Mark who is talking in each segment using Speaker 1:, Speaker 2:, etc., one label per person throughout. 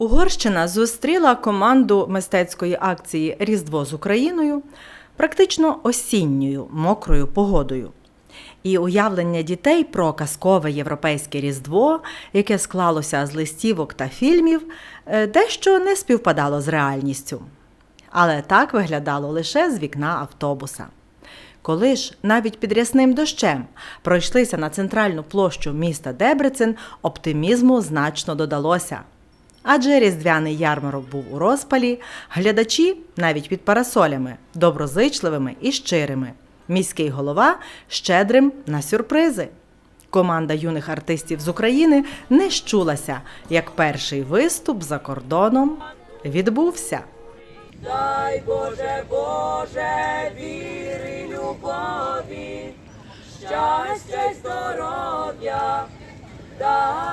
Speaker 1: Угорщина зустріла команду мистецької акції Різдво з Україною практично осінньою мокрою погодою. І уявлення дітей про казкове європейське різдво, яке склалося з листівок та фільмів, е, дещо не співпадало з реальністю. Але так виглядало лише з вікна автобуса. Коли ж навіть під рясним дощем пройшлися на центральну площу міста Дебрецен, оптимізму значно додалося. Адже різдвяний ярмарок був у розпалі, глядачі навіть під парасолями, доброзичливими і щирими. Міський голова щедрим на сюрпризи. Команда юних артистів з України не щулася, як перший виступ за кордоном відбувся.
Speaker 2: Дай Боже, Боже, віри, любові, щастя й здоров'я, дай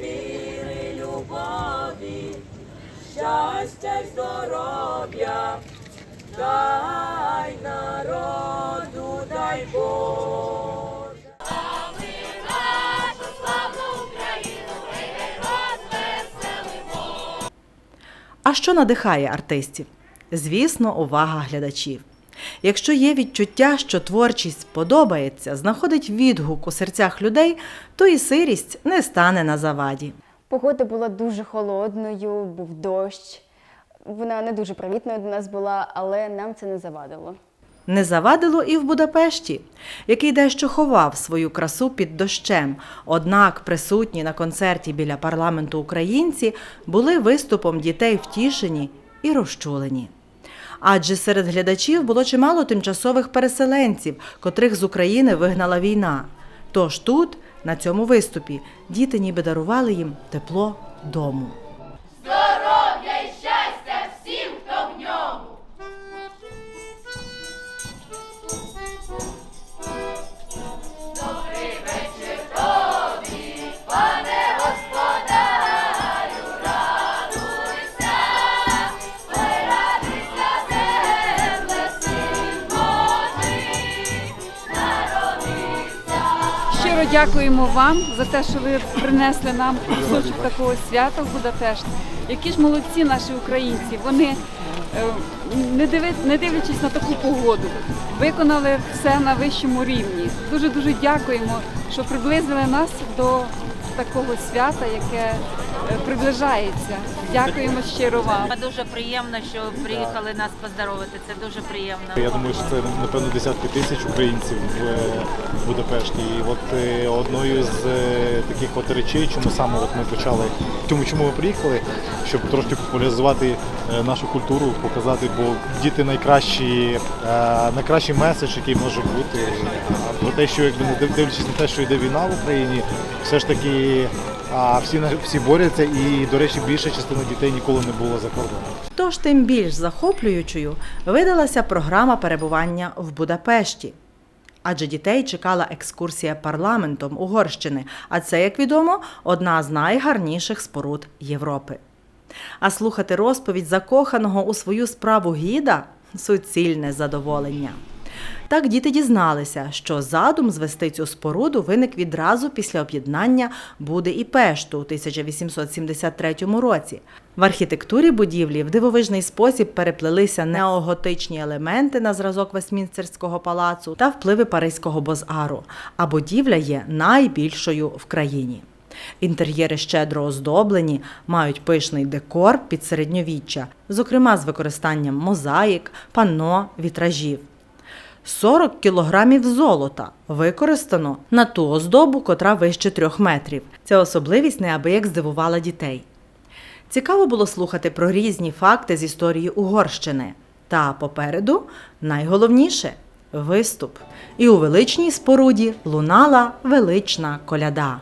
Speaker 2: віри, любові, щастя й здоров'я, дай народу, дай Боже.
Speaker 1: А що надихає артистів? Звісно, увага глядачів. Якщо є відчуття, що творчість подобається, знаходить відгук у серцях людей, то і сирість не стане на заваді.
Speaker 3: Погода була дуже холодною, був дощ. Вона не дуже привітною до нас була, але нам це не завадило.
Speaker 1: Не завадило і в Будапешті, який дещо ховав свою красу під дощем. Однак присутні на концерті біля парламенту українці були виступом дітей втішені і розчулені. Адже серед глядачів було чимало тимчасових переселенців, котрих з України вигнала війна. Тож тут, на цьому виступі, діти ніби дарували їм тепло дому.
Speaker 4: Щиро дякуємо вам за те, що ви принесли нам кусочок такого свята в Будапешт. Які ж молодці наші українці. Вони, е, не, дивлячись на таку погоду, виконали все на вищому рівні. Дуже дуже дякуємо, що приблизили нас до такого свята, яке приближається. Дякуємо щиро вам.
Speaker 5: Дуже приємно, що приїхали нас поздоровити. Це дуже приємно.
Speaker 6: Я думаю, що це напевно десятки тисяч українців в е, Будапешті. І от е, одною з е, таких от речей, чому саме от ми почали, чому чому ми приїхали, щоб трошки популяризувати нашу культуру, показати, бо діти найкращі, найкращий меседж, який може бути. Про те, що якби не дивлячись на те, що йде війна в Україні, все ж таки а, всі всі борються, і до речі, більша частина дітей ніколи не була за кордоном.
Speaker 1: Тож тим більш захоплюючою видалася програма перебування в Будапешті. Адже дітей чекала екскурсія парламентом Угорщини, а це, як відомо, одна з найгарніших споруд Європи. А слухати розповідь закоханого у свою справу гіда суцільне задоволення. Так діти дізналися, що задум звести цю споруду виник відразу після об'єднання Буди і Пешту у 1873 році. В архітектурі будівлі в дивовижний спосіб переплелися неоготичні елементи на зразок Вестмінстерського палацу та впливи Паризького бозару, а будівля є найбільшою в країні. Інтер'єри щедро оздоблені, мають пишний декор під середньовіччя, зокрема з використанням мозаїк, панно, вітражів. 40 кілограмів золота використано на ту оздобу, котра вище трьох метрів. Ця особливість неабияк здивувала дітей. Цікаво було слухати про різні факти з історії Угорщини. Та попереду найголовніше виступ. І у величній споруді лунала велична коляда.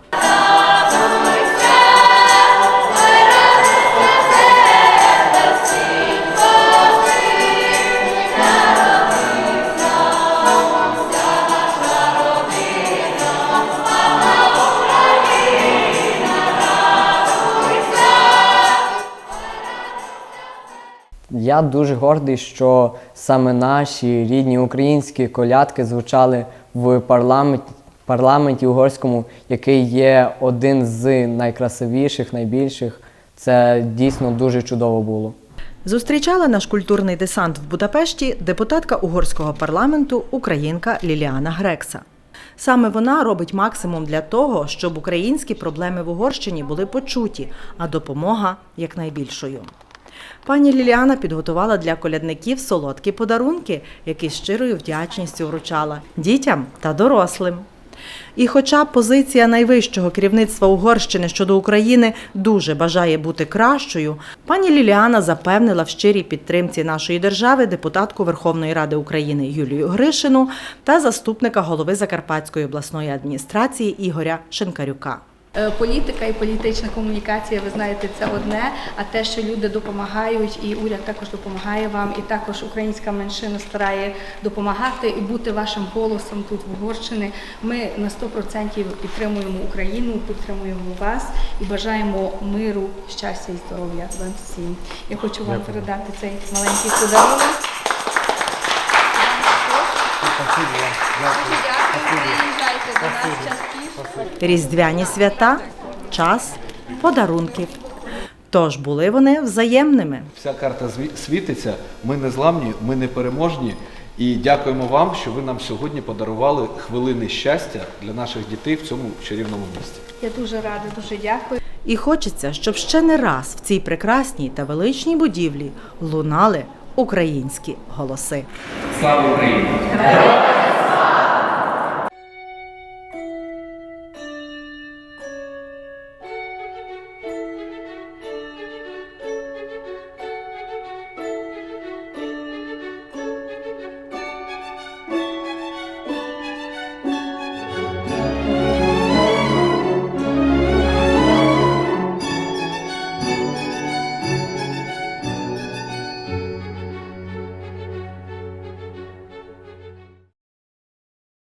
Speaker 7: Я дуже гордий, що саме наші рідні українські колядки звучали в парламенті, парламенті угорському, який є один з найкрасивіших, найбільших. Це дійсно дуже чудово було.
Speaker 1: Зустрічала наш культурний десант в Будапешті депутатка угорського парламенту українка Ліліана Грекса. Саме вона робить максимум для того, щоб українські проблеми в Угорщині були почуті, а допомога якнайбільшою. Пані Ліліана підготувала для колядників солодкі подарунки, які щирою вдячністю вручала дітям та дорослим. І хоча позиція найвищого керівництва Угорщини щодо України дуже бажає бути кращою, пані Ліліана запевнила в щирій підтримці нашої держави депутатку Верховної Ради України Юлію Гришину та заступника голови Закарпатської обласної адміністрації Ігоря Шинкарюка.
Speaker 8: Е, Політика і політична комунікація, ви знаєте, це одне. А те, що люди допомагають, і уряд також допомагає вам, і також українська меншина старає допомагати і бути вашим голосом тут в Угорщині. Ми на 100% підтримуємо Україну, підтримуємо вас і бажаємо миру, щастя і здоров'я вам всім. Я хочу вам передати цей маленький подарунок. Дуже дякую, приїжджайте до нас частіше.
Speaker 1: Різдвяні свята час подарунків. Тож були вони взаємними.
Speaker 9: Вся карта світиться. Ми не зламні, ми не переможні. І дякуємо вам, що ви нам сьогодні подарували хвилини щастя для наших дітей в цьому чарівному місті.
Speaker 8: Я дуже рада, дуже дякую.
Speaker 1: І хочеться, щоб ще не раз в цій прекрасній та величній будівлі лунали українські голоси.
Speaker 10: Слава Україні!